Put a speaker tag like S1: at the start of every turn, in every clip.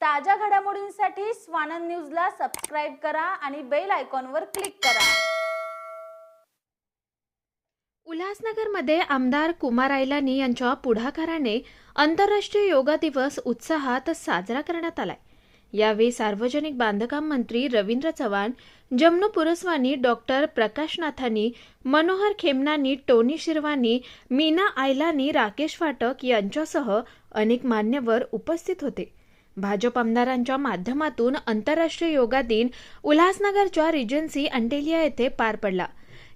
S1: ताज्या घडामोडींसाठी स्वानंद न्यूजला सबस्क्राईब करा आणि बेल आयकॉनवर क्लिक करा.
S2: उल्हासनगरमध्ये आमदार कुमार आयलानी यांच्या पुढाकाराने आंतरराष्ट्रीय योगा दिवस उत्साहात साजरा करण्यात आलाय. यावेळी सार्वजनिक बांधकाम मंत्री रवींद्र चव्हाण जमनू पुरस्वानी डॉक्टर प्रकाशनाथांनी मनोहर खेमनानी टोनी शिरवानी मीना आयलानी राकेश फाटक यांच्यासह अनेक मान्यवर उपस्थित होते. भाजप आमदारांच्या माध्यमातून आंतरराष्ट्रीय योगा दिन उल्हासनगरच्या रिजन्सी अंटेलिया येथे पार पडला.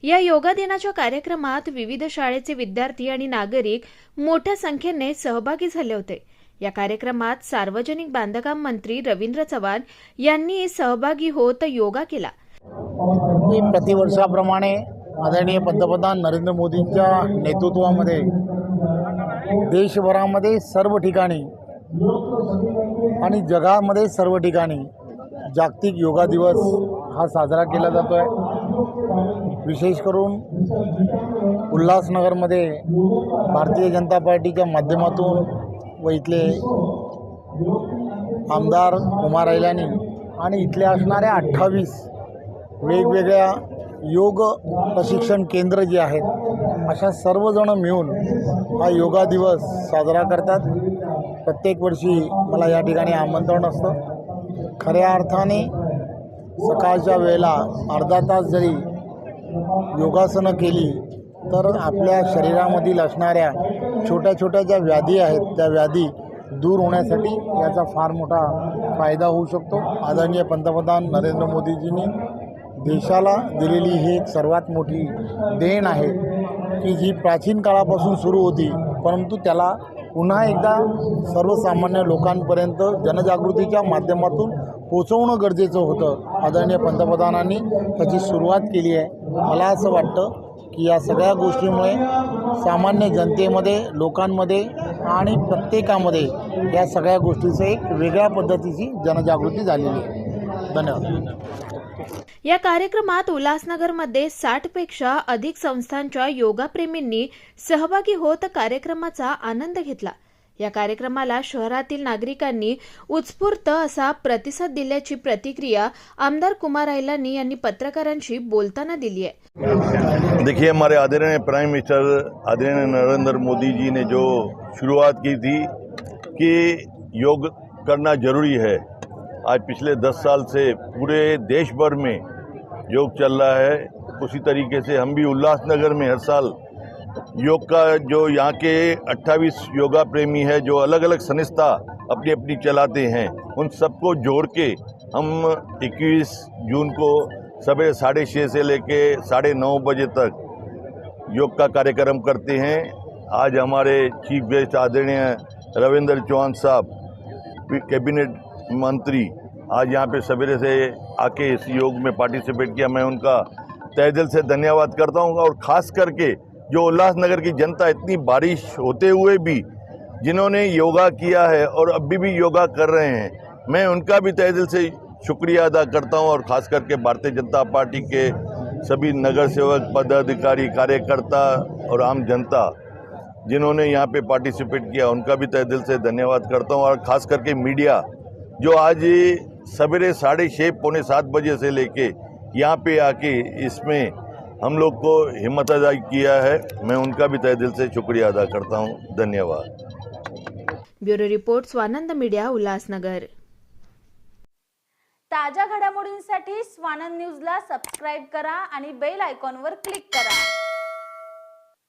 S2: या योगा दिनाच्या कार्यक्रमात विविध शाळेचे विद्यार्थी आणि नागरिक मोठ्या संख्येने सहभागी झाले होते. या कार्यक्रमात सार्वजनिक बांधकाम मंत्री रवींद्र चव्हाण यांनी सहभागी होत योगा केला.
S3: मी प्रतिवर्षाप्रमाणे आदरणीय पंतप्रधान नरेंद्र मोदींच्या नेतृत्वामध्ये देशभरामध्ये सर्व ठिकाणी आणि जगामध्ये सर्व ठिकाणी जागतिक योगा दिवस हा साजरा केला जातो आहे विशेष करून उल्हासनगरमध्ये भारतीय जनता पार्टीच्या माध्यमातून व इथले आमदार कुमार ऐलानी आणि इथले असणाऱ्या अठ्ठावीस वेगवेगळ्या योग प्रशिक्षण केंद्र जे आहेत अशा सर्वजणं मिळून हा योगा दिवस साजरा करतात. प्रत्येक वर्षी मला या ठिकाणी आमंत्रण असतं. खऱ्या अर्थाने सकाळच्या वेळेला अर्धा तास जरी योगासनं केली तर आपल्या शरीरामधील असणाऱ्या छोट्या छोट्या ज्या व्याधी आहेत त्या व्याधी दूर होण्यासाठी याचा फार मोठा फायदा होऊ शकतो. आदरणीय पंतप्रधान नरेंद्र मोदीजींनी देशाला दिलेली ही एक सर्वात मोठी देण आहे. की जी प्राचीन काळापासून सुरू होती परंतु त्याला पुन्हा एकदा सर्वसामान्य लोकांपर्यंत जनजागृतीच्या माध्यमातून पोचवणं गरजेचं होतं आदरणीय पंतप्रधानांनी त्याची सुरुवात केली आहे. मला असं वाटतं की या सगळ्या गोष्टीमुळे सामान्य जनतेमध्ये लोकांमध्ये आणि प्रत्येकामध्ये या सगळ्या गोष्टीचं एक वेगळ्या पद्धतीची जनजागृती झालेली आहे. धन्यवाद.
S2: या कार्यक्रमात उल्हासनगरमध्ये साठपेक्षा अधिक संस्थांच्या योगाप्रेमींनी सहभागी होत कार्यक्रमाचा आनंद घेतला. या कार्यक्रमाला शहरातील नागरिकांनी उत्स्फूर्त असा प्रतिसाद दिल्याची प्रतिक्रिया आमदार कुमार ऐलानी यांनी पत्रकारांशी बोलताना दिली आहे.
S4: देखिए हमारे आदरणीय प्राइम मिनिस्टर आदरणीय नरेंद्र मोदी जी ने जो शुरुआत की थी कि योग करना जरूरी है। आज पिछले दस साल से पूरे देश भर में योग चल रहा है, उसी तरीके से हम भी उल्लासनगर में हर साल योग का जो यहाँ के 28 योगा प्रेमी है, जो अलग अलग संस्था अपनी अपनी चलाते हैं, उन सबको जोड़ के हम 21 जून को सवेरे साढ़े छः से लेके साढ़े नौ बजे तक योग का कार्यक्रम करते हैं। आज हमारे चीफ गेस्ट आदरणीय रविंद्र चौहान साहब, कैबिनेट मंत्री आज यहाँ पे सवेरे से आके इस योग में पार्टिसिपेट किया, मैं उनका तहे दिल से धन्यवाद करता हूँ और ख़ास करके जो उल्लासनगर की जनता इतनी बारिश होते हुए भी जिन्होंने योगा किया है और अभी भी योगा कर रहे हैं, मैं उनका भी तहे दिल से शुक्रिया अदा करता हूँ और ख़ास करके भारतीय जनता पार्टी के सभी नगर सेवक, पदाधिकारी, कार्यकर्ता और आम जनता जिन्होंने यहाँ पे पार्टिसिपेट किया, उनका भी तहे दिल से धन्यवाद करता हूँ और ख़ास करके मीडिया जो आज सवेरे साढ़े छः पौने सात बजे से लेके यहाँ पे आके इसमें हम लोग को हिम्मत अदा किया है। मैं उनका भी तहे दिल से शुक्रिया अदा करता हूँ। धन्यवाद।
S2: Bureau report Swanand media Ulhasnagar.
S1: ताज्या घडामोडींसाठी स्वानंद न्यूजला सबस्क्राईब करा आणि बेल आयकॉनवर क्लिक करा.